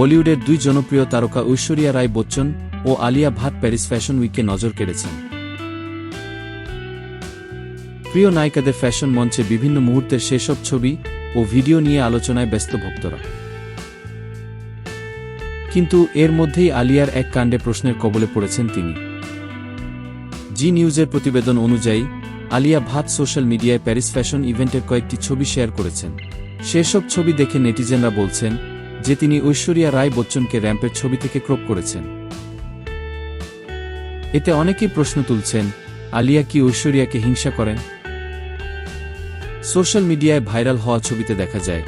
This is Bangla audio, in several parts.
বলিউডের দুই জনপ্রিয় তারকা ঐশ্বরিয়া রায় বচ্চন ও আলিয়া ভাট প্যারিস ফ্যাশন উইকে নজর কেড়েছেন। প্রিয় নায়িকাদের ফ্যাশন মঞ্চে বিভিন্ন মুহূর্তের সেসব ছবি ও ভিডিও নিয়ে আলোচনায় ব্যস্ত ভক্তরা। কিন্তু এর মধ্যেই আলিয়ার এক কাণ্ডে প্রশ্নের কবলে পড়েছেন তিনি। জি নিউজের প্রতিবেদন অনুযায়ী, আলিয়া ভাত সোশ্যাল মিডিয়ায় প্যারিস ফ্যাশন ইভেন্টের কয়েকটি ছবি শেয়ার করেছেন। সেসব ছবি দেখে নেটিজেনরা বলছেন যে তিনি ঐশ্বরিয়া রায় বচ্চনকে র্যাম্পের ছবি থেকে ক্রপ করেছেন। এতে অনেকেই প্রশ্ন তুলছেন, আলিয়া কি ঐশ্বরিয়াকে হিংসা করেন? সোশ্যাল মিডিয়ায় ভাইরাল হওয়া ছবিতে দেখা যায়,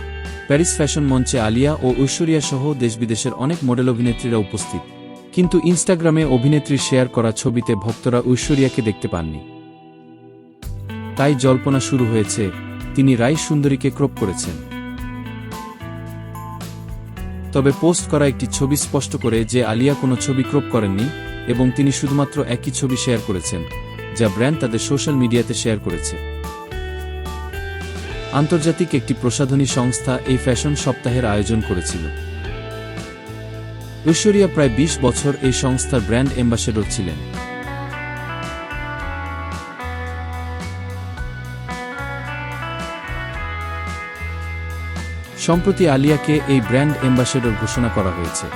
প্যারিস ফ্যাশন মঞ্চে আলিয়া ও ঐশ্বরিয়া সহ দেশ বিদেশের অনেক মডেল অভিনেত্রীরা উপস্থিত। কিন্তু ইনস্টাগ্রামে অভিনেত্রীর শেয়ার করা ছবিতে ভক্তরা ঐশ্বরিয়াকে দেখতে পাননি। তাই জল্পনা শুরু হয়েছে, তিনি রাই সুন্দরীকে ক্রপ করেছেন। তবে পোস্ট করা একটি ছবি স্পষ্ট করে যে আলিয়া কোনো ছবি ক্রপ করেননি, এবং তিনি শুধুমাত্র একই ছবি শেয়ার করেছেন, যা ব্র্যান্ড তাদের সোশ্যাল মিডিয়াতে শেয়ার করেছে। আন্তর্জাতিক একটি প্রসাধনী সংস্থা এই ফ্যাশন সপ্তাহের আয়োজন করেছিল। ঐশ্বরিয়া প্রায় ২০ বছর এই সংস্থার ব্র্যান্ড অ্যাম্বাসেডর ছিলেন। সম্প্রতি আলিয়াকে এই ব্র্যান্ড অ্যাম্বাসেডর ঘোষণা করা হয়েছে।